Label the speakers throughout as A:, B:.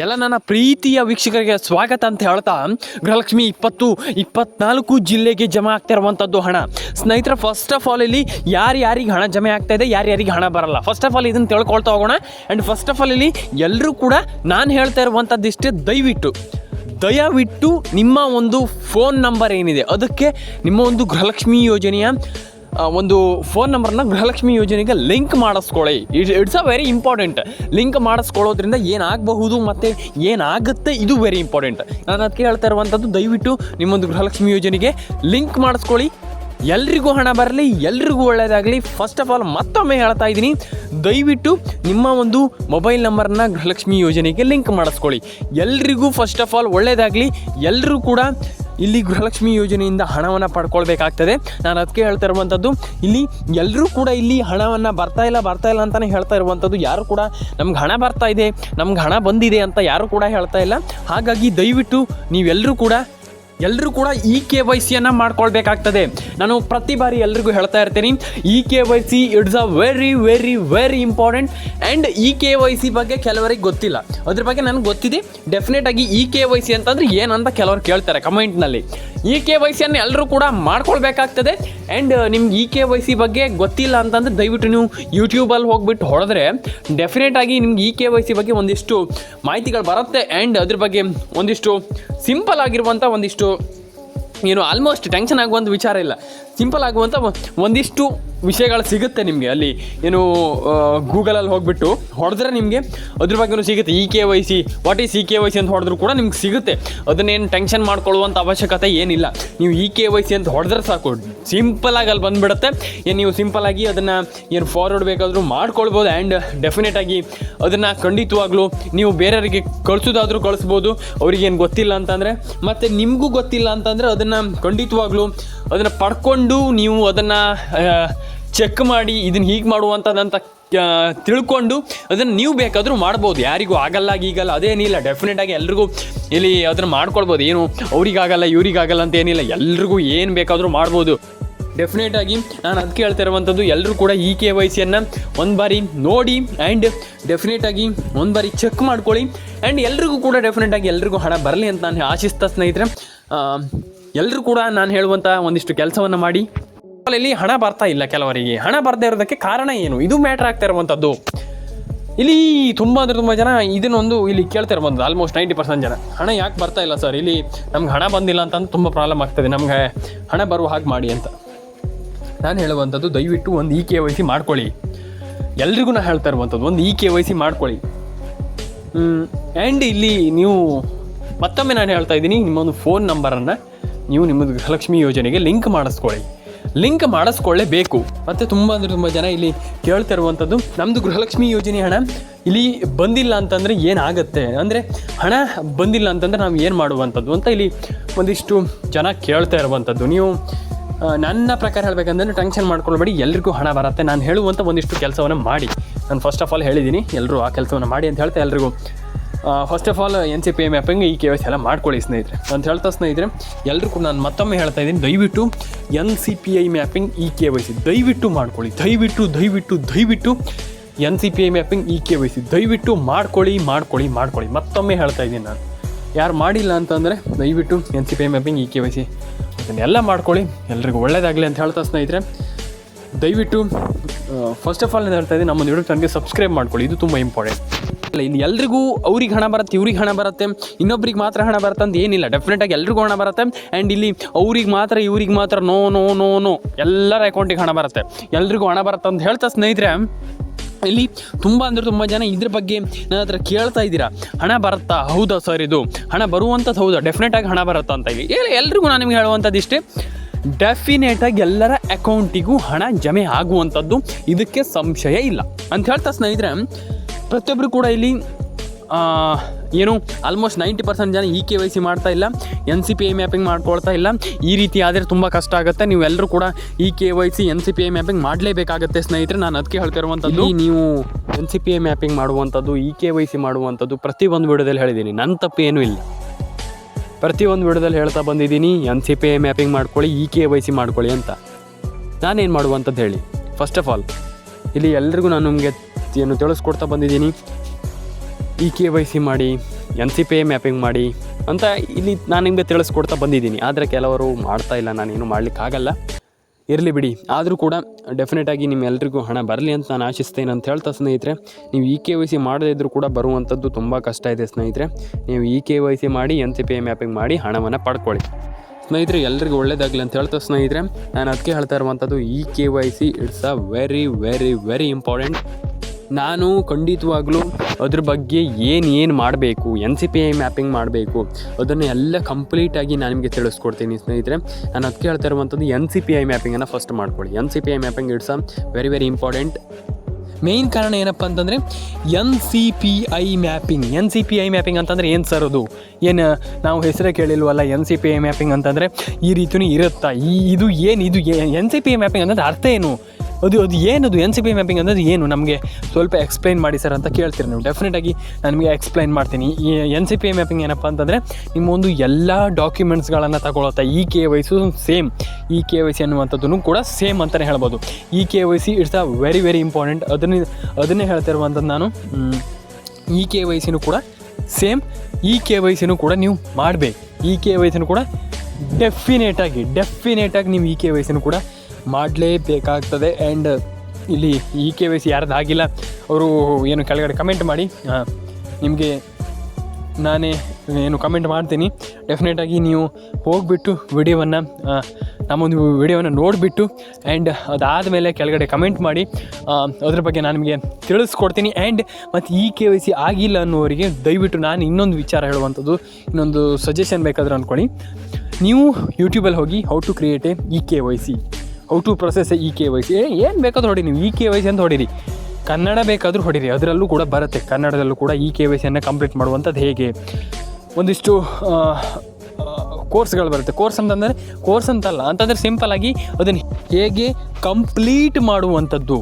A: ಎಲ್ಲ ನನ್ನ ಪ್ರೀತಿಯ ವೀಕ್ಷಕರಿಗೆ ಸ್ವಾಗತ ಅಂತ ಹೇಳ್ತಾ, ಗೃಹಲಕ್ಷ್ಮಿ ಇಪ್ಪತ್ತು, ಇಪ್ಪತ್ನಾಲ್ಕು ಜಿಲ್ಲೆಗೆ ಜಮೆ ಆಗ್ತಾ ಇರುವಂಥದ್ದು ಹಣ. ಸ್ನೇಹಿತರ ಫಸ್ಟ್ ಆಫ್ ಆಲ್ ಇಲ್ಲಿ ಯಾರು ಯಾರಿಗೆ ಹಣ ಜಮೆ ಆಗ್ತಾ ಇದೆ ಯಾರ್ಯಾರಿಗೆ ಹಣ ಬರಲ್ಲ. ಫಸ್ಟ್ ಆಫ್ ಆಲ್ ಇದನ್ನು ತಿಳ್ಕೊಳ್ತಾ ಹೋಗೋಣ. ಆ್ಯಂಡ್ ಫಸ್ಟ್ ಆಫ್ ಆಲ್ ಇಲ್ಲಿ ಎಲ್ಲರೂ ಕೂಡ ನಾನು ಹೇಳ್ತಾ ಇರುವಂಥದ್ದು ಇಷ್ಟೇ, ದಯವಿಟ್ಟು. ದಯವಿಟ್ಟು ನಿಮ್ಮ ಒಂದು ಫೋನ್ ನಂಬರ್ ಏನಿದೆ, ಅದಕ್ಕೆ ನಿಮ್ಮ ಒಂದು ಗೃಹಲಕ್ಷ್ಮಿ ಯೋಜನೆಯ ಒಂದು ಫೋನ್ ನಂಬರ್ನ ಗೃಹಲಕ್ಷ್ಮಿ ಯೋಜನೆಗೆ ಲಿಂಕ್ ಮಾಡಿಸ್ಕೊಳ್ಳಿ. It's it's a very important link ಮಾಡಿಸ್ಕೊಳ್ಳೋದ್ರಿಂದ ಏನಾಗಬಹುದು ಮತ್ತು ಏನಾಗುತ್ತೆ ಇದು ವೆರಿ ಇಂಪಾರ್ಟೆಂಟ್ ನಾನು ಅದಕ್ಕೆ ಹೇಳ್ತಾ ಇರುವಂಥದ್ದು ದಯವಿಟ್ಟು ನಿಮ್ಮೊಂದು ಗೃಹಲಕ್ಷ್ಮಿ ಯೋಜನೆಗೆ ಲಿಂಕ್ ಮಾಡಿಸ್ಕೊಳ್ಳಿ. ಎಲ್ರಿಗೂ ಹಣ ಬರಲಿ, ಎಲ್ರಿಗೂ ಒಳ್ಳೆಯದಾಗಲಿ ಫಸ್ಟ್ ಆಫ್ ಆಲ್ ಮತ್ತೊಮ್ಮೆ ಹೇಳ್ತಾ ಇದ್ದೀನಿ, ದಯವಿಟ್ಟು ನಿಮ್ಮ ಒಂದು ಮೊಬೈಲ್ ನಂಬರ್ನ ಗೃಹಲಕ್ಷ್ಮಿ ಯೋಜನೆಗೆ ಲಿಂಕ್ ಮಾಡಿಸ್ಕೊಳ್ಳಿ. ಎಲ್ರಿಗೂ ಫಸ್ಟ್ ಆಫ್ ಆಲ್ ಒಳ್ಳೆಯದಾಗಲಿ ಎಲ್ಲರೂ ಕೂಡ ಇಲ್ಲಿ ಗೃಹಲಕ್ಷ್ಮಿ ಯೋಜನೆಯಿಂದ ಹಣವನ್ನು ಪಡ್ಕೊಳ್ಬೇಕಾಗ್ತದೆ. ನಾನು ಅದಕ್ಕೆ ಹೇಳ್ತಾ ಇರುವಂಥದ್ದು ಇಲ್ಲಿ ಎಲ್ಲರೂ ಕೂಡ ಇಲ್ಲಿ ಹಣವನ್ನು ಬರ್ತಾ ಇಲ್ಲ ಬರ್ತಾ ಇಲ್ಲ ಅಂತಲೇ ಹೇಳ್ತಾ ಇರುವಂಥದ್ದು ಯಾರು ಕೂಡ ನಮ್ಗೆ ಹಣ ಬರ್ತಾ ಇದೆ, ನಮ್ಗೆ ಹಣ ಬಂದಿದೆ ಅಂತ ಯಾರು ಕೂಡ ಹೇಳ್ತಾ ಇಲ್ಲ. ಹಾಗಾಗಿ ದಯವಿಟ್ಟು ನೀವೆಲ್ಲರೂ ಕೂಡ ಎಲ್ಲರೂ ಕೂಡ ಇ ಕೆ ವೈ ಸಿಯನ್ನು ಮಾಡ್ಕೊಳ್ಬೇಕಾಗ್ತದೆ. ನಾನು ಪ್ರತಿ ಬಾರಿ ಎಲ್ರಿಗೂ ಹೇಳ್ತಾ ಇರ್ತೀನಿ E K Y C it's a very very very important and E K Y C ಬಗ್ಗೆ ಕೆಲವರಿಗೆ ಗೊತ್ತಿಲ್ಲ. ಅದ್ರ ಬಗ್ಗೆ ನನಗೆ ಗೊತ್ತಿದೆ. ಡೆಫಿನೆಟ್ ಆಗಿ ಇ ಕೆ ವೈ ಸಿ ಅಂತಂದರೆ ಏನಂತ ಕೆಲವರು ಕೇಳ್ತಾರೆ ಕಮೆಂಟ್ನಲ್ಲಿ. ಇ ಕೆ ವೈ ಸಿಯನ್ನು ಎಲ್ಲರೂ ಕೂಡ ಮಾಡ್ಕೊಳ್ಬೇಕಾಗ್ತದೆ. ಆ್ಯಂಡ್ ನಿಮ್ಗೆ ಇ ಕೆ ವೈ ಸಿ ಬಗ್ಗೆ ಗೊತ್ತಿಲ್ಲ ಅಂತಂದ್ರೆ ದಯವಿಟ್ಟು ನೀವು ಯೂಟ್ಯೂಬಲ್ಲಿ ಹೋಗ್ಬಿಟ್ಟು ಹೊಡೆದ್ರೆ ಡೆಫಿನೆಟ್ ಆಗಿ ನಿಮ್ಗೆ ಇ ಕೆ ವೈ ಸಿ ಬಗ್ಗೆ ಒಂದಿಷ್ಟು ಮಾಹಿತಿಗಳು ಬರುತ್ತೆ. ಆ್ಯಂಡ್ ಅದ್ರ ಬಗ್ಗೆ ಒಂದಿಷ್ಟು ಸಿಂಪಲ್ ಆಗಿರುವಂಥ ಒಂದಿಷ್ಟು ಏನು ಆಲ್ಮೋಸ್ಟ್ ಟೆನ್ಷನ್ ಆಗುವಂಥ ವಿಚಾರ ಇಲ್ಲ. ಸಿಂಪಲ್ ಆಗುವಂಥ ಒಂದಿಷ್ಟು ವಿಷಯಗಳು ಸಿಗುತ್ತೆ ನಿಮಗೆ. ಅಲ್ಲಿ ಏನು ಗೂಗಲಲ್ಲಿ ಹೋಗ್ಬಿಟ್ಟು ಹೊಡೆದ್ರೆ ನಿಮಗೆ ಅದ್ರ ಬಗ್ಗೆನೂ ಸಿಗುತ್ತೆ. E K Y C what is E K Y C ಅಂತ ಹೊಡೆದ್ರು ಕೂಡ ನಿಮ್ಗೆ ಸಿಗುತ್ತೆ. ಅದನ್ನೇನು ಟೆನ್ಷನ್ ಮಾಡ್ಕೊಳ್ಳುವಂಥ ಅವಶ್ಯಕತೆ ಏನಿಲ್ಲ. ನೀವು ಇ ಕೆ ವೈ ಸಿ ಅಂತ ಹೊಡೆದ್ರೆ ಸಾಕು. ಸಿಂಪಲಾಗಿ ಅಲ್ಲಿ ಬಂದುಬಿಡುತ್ತೆ. ಏನು ನೀವು ಸಿಂಪಲಾಗಿ ಅದನ್ನು ಏನು ಫಾರ್ವರ್ಡ್ ಬೇಕಾದರೂ ಮಾಡ್ಕೊಳ್ಬೋದು ಆ್ಯಂಡ್ ಡೆಫಿನೆಟಾಗಿ ಅದನ್ನು ಖಂಡಿತವಾಗ್ಲೂ ನೀವು ಬೇರೆಯವರಿಗೆ ಕಳಿಸೋದಾದರೂ ಕಳಿಸ್ಬೋದು. ಅವ್ರಿಗೇನು ಗೊತ್ತಿಲ್ಲ ಅಂತಂದರೆ, ಮತ್ತು ನಿಮಗೂ ಗೊತ್ತಿಲ್ಲ ಅಂತಂದರೆ ಅದನ್ನು ಖಂಡಿತವಾಗ್ಲೂ ಅದನ್ನು ಪಡ್ಕೊಂಡು ನೀವು ಅದನ್ನು ಚೆಕ್ ಮಾಡಿ ಇದನ್ನ ಹೀಗೆ ಮಾಡುವಂಥದ್ದಂತ ತಿಳ್ಕೊಂಡು ಅದನ್ನು ನೀವು ಬೇಕಾದರೂ ಮಾಡ್ಬೋದು. ಯಾರಿಗೂ ಆಗಲ್ಲ, ಈಗಲ್ಲ, ಅದೇನಿಲ್ಲ. ಡೆಫಿನೆಟಾಗಿ ಎಲ್ರಿಗೂ ಇಲ್ಲಿ ಅದನ್ನು ಮಾಡ್ಕೊಳ್ಬೋದು. ಏನು ಅವ್ರಿಗಾಗಲ್ಲ, ಇವ್ರಿಗಾಗಲ್ಲ ಅಂತ ಏನಿಲ್ಲ. ಎಲ್ರಿಗೂ ಏನು ಬೇಕಾದರೂ ಮಾಡ್ಬೋದು. ಡೆಫಿನೆಟ್ ಆಗಿ ನಾನು ಅದಕ್ಕೆ ಹೇಳ್ತಾ ಇರುವಂಥದ್ದು ಎಲ್ಲರೂ ಕೂಡ ಈ ಕೆ ವೈ ಸಿಯನ್ನು ಒಂದು ಬಾರಿ ನೋಡಿ ಆ್ಯಂಡ್ ಡೆಫಿನೆಟಾಗಿ ಒಂದು ಬಾರಿ ಚೆಕ್ ಮಾಡ್ಕೊಳ್ಳಿ. ಆ್ಯಂಡ್ ಎಲ್ರಿಗೂ ಕೂಡ ಡೆಫಿನೆಟ್ ಆಗಿ ಎಲ್ರಿಗೂ ಹಣ ಬರಲಿ ಅಂತ ನಾನು ಆಶಿಸ್ತಾ ಸ್ನೇಹಿತರೆ. ಎಲ್ಲರೂ ಕೂಡ ನಾನು ಹೇಳುವಂಥ ಒಂದಿಷ್ಟು ಕೆಲಸವನ್ನು ಮಾಡಿ. ಇಲ್ಲಿ ಹಣ ಬರ್ತಾ ಇಲ್ಲ ಕೆಲವರಿಗೆ. ಹಣ ಬರ್ದೇ ಇರೋದಕ್ಕೆ ಕಾರಣ ಏನು? ಇದು ಮ್ಯಾಟ್ರ್ ಆಗ್ತಾ ಇರುವಂಥದ್ದು ಇಲ್ಲಿ ತುಂಬ ಅಂದರೆ ತುಂಬ ಜನ ಇದನ್ನೊಂದು ಇಲ್ಲಿ ಕೇಳ್ತಾ ಇರ್ಬೋದು ಆಲ್ಮೋಸ್ಟ್ ನೈಂಟಿ ಪರ್ಸೆಂಟ್ ಜನ. ಹಣ ಯಾಕೆ ಬರ್ತಾ ಇಲ್ಲ ಸರ್ ಇಲ್ಲಿ ನಮ್ಗೆ ಹಣ ಬಂದಿಲ್ಲ ಅಂತಂದು ತುಂಬ ಪ್ರಾಬ್ಲಮ್ ಆಗ್ತದೆ. ನಮಗೆ ಹಣ ಬರುವ ಹಾಗೆ ಮಾಡಿ ಅಂತ. ನಾನು ಹೇಳುವಂಥದ್ದು ದಯವಿಟ್ಟು ಒಂದು ಇ ಕೆ ವೈ ಸಿ ಮಾಡ್ಕೊಳ್ಳಿ. ಎಲ್ರಿಗೂ ನಾನು ಹೇಳ್ತಾ ಇರುವಂಥದ್ದು ಒಂದು ಇ ಕೆ ವೈ ಸಿ ಮಾಡ್ಕೊಳ್ಳಿ. ಆ್ಯಂಡ್ ಇಲ್ಲಿ ನೀವು ಮತ್ತೊಮ್ಮೆ ನಾನು ಹೇಳ್ತಾ ಇದ್ದೀನಿ, ನಿಮ್ಮೊಂದು ಫೋನ್ ನಂಬರನ್ನು ನೀವು ನಿಮ್ಮದು ಗೃಹಲಕ್ಷ್ಮಿ ಯೋಜನೆಗೆ ಲಿಂಕ್ ಮಾಡಿಸ್ಕೊಳ್ಳಿ. ಲಿಂಕ್ ಮಾಡಿಸ್ಕೊಳ್ಳೇಬೇಕು. ಮತ್ತು ತುಂಬ ಅಂದರೆ ತುಂಬ ಜನ ಇಲ್ಲಿ ಕೇಳ್ತಾ ಇರುವಂಥದ್ದು ನಮ್ಮದು ಗೃಹಲಕ್ಷ್ಮಿ ಯೋಜನೆ ಹಣ ಇಲ್ಲಿ ಬಂದಿಲ್ಲ ಅಂತಂದರೆ ಏನಾಗುತ್ತೆ? ಅಂದರೆ ಹಣ ಬಂದಿಲ್ಲ ಅಂತಂದರೆ ನಾವು ಏನು ಮಾಡುವಂಥದ್ದು ಅಂತ ಇಲ್ಲಿ ಒಂದಿಷ್ಟು ಜನ ಕೇಳ್ತಾ ಇರುವಂಥದ್ದು ನೀವು ನನ್ನ ಪ್ರಕಾರ ಹೇಳಬೇಕಂದ್ರೆ ಟೆನ್ಷನ್ ಮಾಡ್ಕೊಳ್ಬೇಡಿ, ಎಲ್ರಿಗೂ ಹಣ ಬರುತ್ತೆ. ನಾನು ಹೇಳುವಂಥ ಒಂದಿಷ್ಟು ಕೆಲಸವನ್ನು ಮಾಡಿ. ನಾನು ಫಸ್ಟ್ ಆಫ್ ಆಲ್ ಹೇಳಿದ್ದೀನಿ ಎಲ್ಲರೂ ಆ ಕೆಲಸವನ್ನು ಮಾಡಿ ಅಂತ ಹೇಳ್ತಾ ಎಲ್ರಿಗೂ. First of all N C P mapping E K Y C ಎಲ್ಲ ಮಾಡ್ಕೊಳ್ಳಿ ಸ್ನೇಹಿತರೆ. ಅಂತ ಹೇಳ್ತಾ ಸ್ನೇಹಿತರೆ ಎಲ್ಲರೂ ಕೂಡ ನಾನು ಮತ್ತೊಮ್ಮೆ ಹೇಳ್ತಾ ಇದ್ದೀನಿ, ದಯವಿಟ್ಟು N C P I mapping E K Y C ದಯವಿಟ್ಟು ಮಾಡ್ಕೊಳ್ಳಿ, ದಯವಿಟ್ಟು ದಯವಿಟ್ಟು ದಯವಿಟ್ಟು N C P I mapping E K Y C ದಯವಿಟ್ಟು ಮಾಡ್ಕೊಳ್ಳಿ ಮಾಡ್ಕೊಳ್ಳಿ ಮಾಡ್ಕೊಳ್ಳಿ. ಮತ್ತೊಮ್ಮೆ ಹೇಳ್ತಾ ಇದ್ದೀನಿ ನಾನು. ಯಾರು ಮಾಡಿಲ್ಲ ಅಂತಂದರೆ ದಯವಿಟ್ಟು N C P I mapping E K Y C ಅದನ್ನೆಲ್ಲ ಮಾಡ್ಕೊಳ್ಳಿ, ಎಲ್ರಿಗೂ ಒಳ್ಳೇದಾಗಲಿ ಅಂತ ಹೇಳ್ತಾ ಸ್ನೇಹಿತರೆ. ದಯವಿಟ್ಟು ಫಸ್ಟ್ ಆಫ್ ಆಲ್ ನಾನು ಹೇಳ್ತಾ ಇದ್ದೀನಿ ನಮ್ಮ ಯೂಟ್ಯೂಬ್ ಚಾನಲ್ಗೆ ಸಬ್ಸ್ಕ್ರೈಬ್ ಮಾಡ್ಕೊಳ್ಳಿ, ಇದು ತುಂಬ ಇಂಪಾರ್ಟೆಂಟ್ ಇಲ್ಲ ಎಲ್ರಿಗೂ ಅವ್ರಿಗೆ ಹಣ ಬರುತ್ತೆ, ಇವ್ರಿಗೆ ಹಣ ಬರುತ್ತೆ, ಇನ್ನೊಬ್ರಿಗೆ ಮಾತ್ರ ಹಣ ಬರುತ್ತೆ ಅಂತ ಏನಿಲ್ಲ. ಡೆಫಿನೆಟಾಗಿ ಎಲ್ರಿಗೂ ಹಣ ಬರುತ್ತೆ ಆ್ಯಂಡ್ ಇಲ್ಲಿ ಅವ್ರಿಗೆ ಮಾತ್ರ, ಇವ್ರಿಗೆ ಮಾತ್ರ ನೋ ನೋ ನೋ ನೋ ಎಲ್ಲರ ಅಕೌಂಟಿಗೆ ಹಣ ಬರುತ್ತೆ. ಎಲ್ರಿಗೂ ಹಣ ಬರುತ್ತೆ ಅಂತ ಹೇಳ್ತಾ ಸ್ನೇಹಿತರೆ, ಇಲ್ಲಿ ತುಂಬ ಅಂದರೆ ತುಂಬ ಜನ ಇದ್ರ ಬಗ್ಗೆ ನನ್ನ ಹತ್ರ ಕೇಳ್ತಾ ಇದ್ದೀರಾ. ಹಣ ಬರುತ್ತಾ? ಹೌದಾ ಸರ್ ಇದು? ಹಣ ಬರುವಂಥದ್ದು ಹೌದಾ? ಡೆಫಿನೆಟಾಗಿ ಹಣ ಬರುತ್ತಾ ಅಂತ ಇಲ್ಲಿ ಎಲ್ರಿಗೂ ನಾನು ನಿಮ್ಗೆ ಹೇಳುವಂಥದ್ದು ಇಷ್ಟೇ. ಡೆಫಿನೆಟಾಗಿ ಎಲ್ಲರ ಅಕೌಂಟಿಗೂ ಹಣ ಜಮೆ ಆಗುವಂಥದ್ದು ಇದಕ್ಕೆ ಸಂಶಯ ಇಲ್ಲ. ಅಂತ ಹೇಳ್ತಾ ಸ್ನೇಹಿತರೆ ಪ್ರತಿಯೊಬ್ಬರು ಕೂಡ ಇಲ್ಲಿ ಏನು ಆಲ್ಮೋಸ್ಟ್ ನೈಂಟಿ ಪರ್ಸೆಂಟ್ ಜನ ಇ ಕೆ ವೈ ಸಿ ಮಾಡ್ತಾ ಇಲ್ಲ N C P I mapping ಮಾಡ್ಕೊಳ್ತಾ ಇಲ್ಲ. ಈ ರೀತಿ ಆದರೆ ತುಂಬ ಕಷ್ಟ ಆಗುತ್ತೆ. ನೀವು ಎಲ್ಲರೂ ಕೂಡ E K Y C N C P I mapping ಮಾಡಲೇಬೇಕಾಗುತ್ತೆ ಸ್ನೇಹಿತರೆ. ನಾನು ಅದಕ್ಕೆ ಹೇಳ್ತಿರುವಂಥದ್ದು ನೀವು N C P I mapping ಮಾಡುವಂಥದ್ದು ಇ ಕೆ ವೈ ಸಿ ಮಾಡುವಂಥದ್ದು ಪ್ರತಿಯೊಂದು ವಿಡಿಯೋದಲ್ಲಿ ಹೇಳಿದ್ದೀನಿ. ನನ್ನ ತಪ್ಪು ಏನೂ ಇಲ್ಲ. ಪ್ರತಿಯೊಂದು ವಿಡಿಯೋದಲ್ಲಿ ಹೇಳ್ತಾ ಬಂದಿದ್ದೀನಿ N C P I mapping ಮಾಡ್ಕೊಳ್ಳಿ ಇ ಕೆ ವೈ ಸಿ ಮಾಡ್ಕೊಳ್ಳಿ ಅಂತ. ನಾನೇನು ಮಾಡುವಂಥದ್ದು ಹೇಳಿ? ಫಸ್ಟ್ ಆಫ್ ಆಲ್ ಇಲ್ಲಿ ಎಲ್ರಿಗೂ ನಾನು ನಿಮಗೆ ಏನು ತಿಳಿಸ್ಕೊಡ್ತಾ ಬಂದಿದ್ದೀನಿ. ಇ ಕೆ ವೈ ಸಿ ಮಾಡಿ, N C P A mapping ಮಾಡಿ ಅಂತ ಇಲ್ಲಿ ನಾನು ನಿಮಗೆ ತಿಳಿಸ್ಕೊಡ್ತಾ ಬಂದಿದ್ದೀನಿ. ಆದರೆ ಕೆಲವರು ಮಾಡ್ತಾ ಇಲ್ಲ ನಾನೇನು ಮಾಡಲಿಕ್ಕಾಗಲ್ಲ. ಇರಲಿ ಬಿಡಿ. ಆದರೂ ಕೂಡ ಡೆಫಿನೆಟಾಗಿ ನಿಮ್ಮೆಲ್ಲರಿಗೂ ಹಣ ಬರಲಿ ಅಂತ ನಾನು ಆಶಿಸ್ತೇನೆ ಅಂತ ಹೇಳ್ತಾ ಸ್ನೇಹಿತರೆ, ನೀವು ಇ ಕೆ ವೈ ಸಿ ಮಾಡದೇ ಇದ್ದರೂ ಕೂಡ ಬರುವಂಥದ್ದು ತುಂಬ ಕಷ್ಟ ಇದೆ ಸ್ನೇಹಿತರೆ. ನೀವು ಇ ಕೆ ವೈ ಸಿ ಮಾಡಿ, N C P A mapping ಮಾಡಿ ಹಣವನ್ನು ಪಡ್ಕೊಳ್ಳಿ. ಸ್ನೇಹಿತರೆ, ಎಲ್ರಿಗೂ ಒಳ್ಳೇದಾಗಲಿ ಅಂತ ಹೇಳ್ತಾ ಸ್ನೇಹಿತರೆ, ನಾನು ಅದಕ್ಕೆ ಹೇಳ್ತಾ ಇರುವಂಥದ್ದು E K Y C, it's a very very very important ನಾನು ಖಂಡಿತವಾಗ್ಲೂ ಅದ್ರ ಬಗ್ಗೆ ಏನು ಏನು ಮಾಡಬೇಕು N C P I mapping ಮಾಡಬೇಕು, ಅದನ್ನು ಎಲ್ಲ ಕಂಪ್ಲೀಟಾಗಿ ನಾನು ನಿಮಗೆ ತಿಳಿಸ್ಕೊಡ್ತೀನಿ ಸ್ನೇಹಿತರೆ. ನಾನು ಅದಕ್ಕೆ ಹೇಳ್ತಾ ಇರುವಂಥದ್ದು ಎನ್ ಸಿ ಪಿ ಐ ಮ್ಯಾಪಿಂಗನ್ನು ಫಸ್ಟ್ ಮಾಡ್ಕೊಳ್ಳಿ. N C P I mapping it's a very very important main ಕಾರಣ ಏನಪ್ಪ ಅಂತಂದರೆ N C P I mapping N C P I mapping ಅಂತಂದರೆ ಏನು ಸರ್ ಅದು? ಏನು, ನಾವು ಹೆಸರೇ ಕೇಳಿಲ್ವಲ್ಲ N C P I mapping ಅಂತಂದರೆ ಈ ರೀತಿಯೂ ಇರುತ್ತಾ? ಈ ಇದು ಏನು ಇದು N C P I mapping ಅಂತಂದ್ರೆ ಅರ್ಥ ಏನು? ಅದು ಅದು ಏನದು ಎನ್ ಸಿ ಪಿ ಮ್ಯಾಪಿಂಗ್ ಅನ್ನೋದು ಏನು? ನಮಗೆ ಸ್ವಲ್ಪ ಎಕ್ಸ್ಪ್ಲೈನ್ ಮಾಡಿ ಸರ್ ಅಂತ ಕೇಳ್ತೀರಿ ನೀವು. ಡೆಫಿನೆಟಾಗಿ ನಾನು ನಿಮಗೆ ಎಕ್ಸ್ಪ್ಲೈನ್ ಮಾಡ್ತೀನಿ. ಈ ಎನ್ ಸಿ ಪಿ ಮ್ಯಾಪಿಂಗ್ ಏನಪ್ಪ ಅಂತಂದರೆ ನಿಮ್ಮ ಒಂದು ಎಲ್ಲ ಡಾಕ್ಯುಮೆಂಟ್ಸ್ಗಳನ್ನು ತಗೊಳತ್ತೆ E K Y C same E K Y C ಅನ್ನುವಂಥದ್ದು ಕೂಡ ಸೇಮ್ ಅಂತಲೇ ಹೇಳ್ಬೋದು. E K Y C it's a very very important ಅದನ್ನ, ಅದನ್ನೇ ಹೇಳ್ತಿರುವಂಥದ್ದು ನಾನು. ಇ ಕೆ ವೈ ಸಿನೂ ಕೂಡ ಸೇಮ್ ಇ ಕೆ ವೈ ಸಿನೂ ಕೂಡ ನೀವು ಮಾಡಬೇಕು. ಇ ಕೆ ವೈ ಸಿನೂ ಕೂಡ ಡೆಫಿನೇಟಾಗಿ ಡೆಫಿನೇಟಾಗಿ ನೀವು ಇ ಕೆ ವೈ ಸಿನೂ ಕೂಡ ಮಾಡಲೇಬೇಕಾಗ್ತದೆ. ಆ್ಯಂಡ್ ಇಲ್ಲಿ ಇ ಕೆ ವೈ ಸಿ ಯಾರ್ದು ಆಗಿಲ್ಲ, ಅವರು ಏನು ಕೆಳಗಡೆ ಕಮೆಂಟ್ ಮಾಡಿ. ನಿಮಗೆ ನಾನೇ ಏನು ಕಮೆಂಟ್ ಮಾಡ್ತೀನಿ. ಡೆಫಿನೆಟಾಗಿ ನೀವು ಹೋಗಿಬಿಟ್ಟು ವಿಡಿಯೋವನ್ನು ನಮ್ಮೊಂದು ವಿಡಿಯೋವನ್ನು ನೋಡಿಬಿಟ್ಟು ಆ್ಯಂಡ್ ಅದಾದಮೇಲೆ ಕೆಳಗಡೆ ಕಮೆಂಟ್ ಮಾಡಿ. ಅದ್ರ ಬಗ್ಗೆ ನಾನು ನಿಮಗೆ ತಿಳಿಸ್ಕೊಡ್ತೀನಿ. ಆ್ಯಂಡ್ ಮತ್ತು ಈ ಕೆ ವೈ ಸಿ ಆಗಿಲ್ಲ ಅನ್ನೋರಿಗೆ ದಯವಿಟ್ಟು ನಾನು ಇನ್ನೊಂದು ವಿಚಾರ ಹೇಳುವಂಥದ್ದು, ಇನ್ನೊಂದು ಸಜೆಷನ್ ಬೇಕಾದರೂ ಅಂದ್ಕೊಳ್ಳಿ ನೀವು ಯೂಟ್ಯೂಬಲ್ಲಿ ಹೋಗಿ how to create a E K Y C how to process E K Y C. ಏನು ಬೇಕಾದ್ರೂ ಹೊಡಿ ನೀವು. ಇ ಕೆ ವೈ ಸಿ ಅಂತ ಹೊಡಿರಿ. ಕನ್ನಡ ಬೇಕಾದರೂ ಹೊಡಿರಿ. ಅದರಲ್ಲೂ ಕೂಡ ಬರುತ್ತೆ. ಕನ್ನಡದಲ್ಲೂ ಕೂಡ ಇ ಕೆ ವೈ ಸಿಯನ್ನು ಕಂಪ್ಲೀಟ್ ಮಾಡುವಂಥದ್ದು ಹೇಗೆ? ಒಂದಿಷ್ಟು ಕೋರ್ಸ್ಗಳು ಬರುತ್ತೆ. ಕೋರ್ಸ್ ಅಂತಂದರೆ ಕೋರ್ಸ್ ಅಂತಲ್ಲ, ಅಂತಂದರೆ ಸಿಂಪಲ್ಲಾಗಿ ಅದನ್ನು ಹೇಗೆ ಕಂಪ್ಲೀಟ್ ಮಾಡುವಂಥದ್ದು.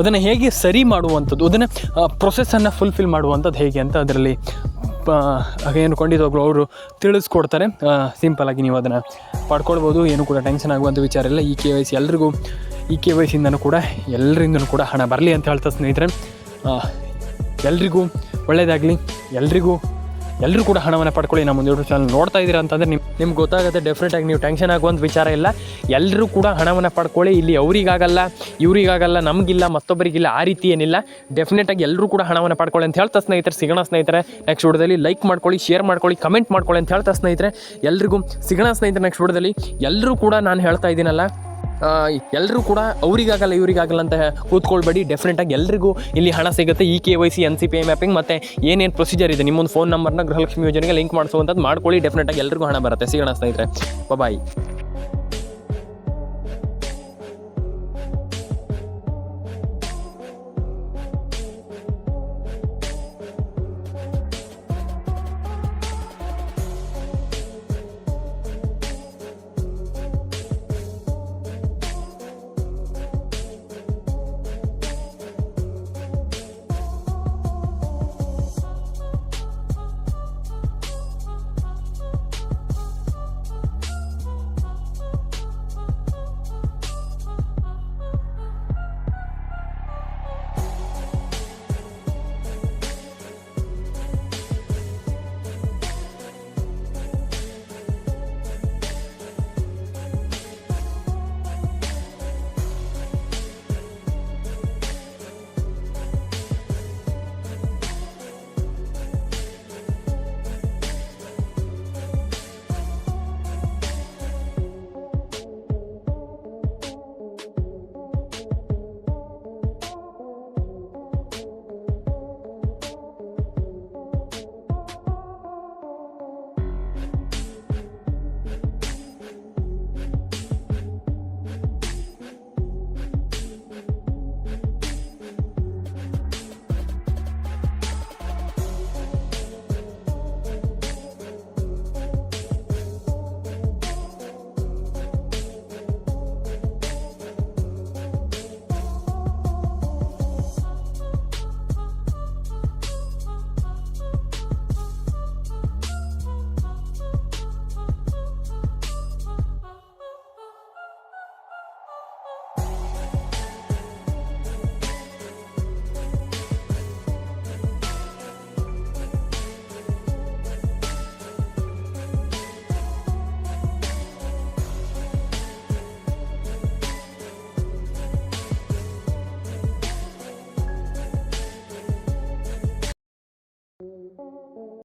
A: ಅದನ್ನು ಹೇಗೆ ಸರಿ ಮಾಡುವಂಥದ್ದು. ಅದನ್ನು ಪ್ರೊಸೆಸನ್ನು ಫುಲ್ಫಿಲ್ ಮಾಡುವಂಥದ್ದು ಹೇಗೆ ಅಂತ ಅದರಲ್ಲಿ ಏನು ಖಂಡಿತವಾಗ್ಲೂ ಅವರು ತಿಳಿಸ್ಕೊಡ್ತಾರೆ. ಸಿಂಪಲಾಗಿ ನೀವು ಅದನ್ನು ಪಡ್ಕೊಳ್ಬೋದು. ಏನು ಕೂಡ ಟೆನ್ಷನ್ ಆಗುವಂಥ ವಿಚಾರ ಇಲ್ಲ. ಈ ಕೆ ವೈ ಸಿ ಎಲ್ರಿಗೂ, ಈ ಕೆ ವೈ ಸಿಯಿಂದನೂ ಕೂಡ ಎಲ್ಲರಿಂದನೂ ಕೂಡ ಹಣ ಬರಲಿ ಅಂತ ಹೇಳ್ತಾ ಸ್ನೇಹಿತರೆ. ಎಲ್ರಿಗೂ ಒಳ್ಳೆಯದಾಗಲಿ ಎಲ್ರಿಗೂ ಎಲ್ಲರೂ ಕೂಡ ಹಣವನ್ನು ಪಡ್ಕೊಳ್ಳಿ. ನಮ್ಮ ಒಂದು ಯೂಟ್ಯೂಬ್ ಚಾನಲ್ ನೋಡ್ತಾ ಇದ್ದೀರಾ ಅಂತಂದರೆ ನಿಮ್ ನಿಮ್ಗೆ ಗೊತ್ತಾಗುತ್ತೆ ಡೆಫಿನೆಟಾಗಿ ನೀವು ಟೆನ್ಷನ್ ಆಗುವಂಥ ವಿಚಾರ ಇಲ್ಲ. ಎಲ್ಲರೂ ಕೂಡ ಹಣವನ್ನು ಪಡ್ಕೊಳ್ಳಿ. ಇಲ್ಲಿ ಅವರಿಗಾಗಲ್ಲ, ಇವರಿಗಾಗಲ್ಲ, ನಮಗಿಲ್ಲ, ಮತ್ತೊಬ್ಬರಿಗಿಲ್ಲ, ಆ ರೀತಿ ಏನಿಲ್ಲ. ಡೆಫಿನೆಟಾಗಿ ಎಲ್ಲರೂ ಕೂಡ ಹಣವನ್ನು ಪಡ್ಕೊಳ್ಳಿ ಅಂತ ಹೇಳ್ತಾ ಸ್ನೇಹಿತರೆ, ಸಿಗೋಣ ಸ್ನೇಹಿತರೆ. ನೆಕ್ಸ್ಟ್ ವಿಡಿಯೋದಲ್ಲಿ ಲೈಕ್ ಮಾಡ್ಕೊಳ್ಳಿ ಶೇರ್ ಮಾಡ್ಕೊಳ್ಳಿ ಕಮೆಂಟ್ ಮಾಡ್ಕೊಳ್ಳಿ ಅಂತ ಹೇಳ್ತಾ ಸ್ನೇಹಿತರೆ. ಎಲ್ರಿಗೂ ಸಿಗೋಣ ಸ್ನೇಹಿತರೆ ನೆಕ್ಸ್ಟ್ ವಿಡಿಯೋದಲ್ಲಿ. ಎಲ್ಲರೂ ಕೂಡ ನಾನು ಹೇಳ್ತಾ ಇದ್ದೀನಲ್ಲ ಎಲ್ಲರೂ ಕೂಡ ಅವರಿಗಾಗಲ್ಲ, ಇವರಿಗಾಗಲ್ಲ ಅಂತ ಕೂತ್ಕೊಳ್ಬೇಡಿ. ಡೆಫಿನೆಟಾಗಿ ಎಲ್ಲರಿಗೂ ಇಲ್ಲಿ ಹಣ ಸಿಗುತ್ತೆ. E K Y C N C P I mapping ಮತ್ತು ಏನೇನು ಪ್ರೊಸೀಜರ್ ಇದೆ, ನಿಮ್ಮೊಂದು ಫೋನ್ ನಂಬರ್ನ ಗೃಹಲಕ್ಷ್ಮಿ ಯೋಜನೆಗೆ ಲಿಂಕ್ ಮಾಡಿಸುವಂಥದ್ದು ಮಾಡ್ಕೊಳ್ಳಿ. ಡೆಫಿನೆಟಾಗಿ ಎಲ್ಲರಿಗೂ ಹಣ ಬರುತ್ತೆ. ಸಿಗೋಣ ಸ್ನೇಹಿತರೆ. ಬಾಯ್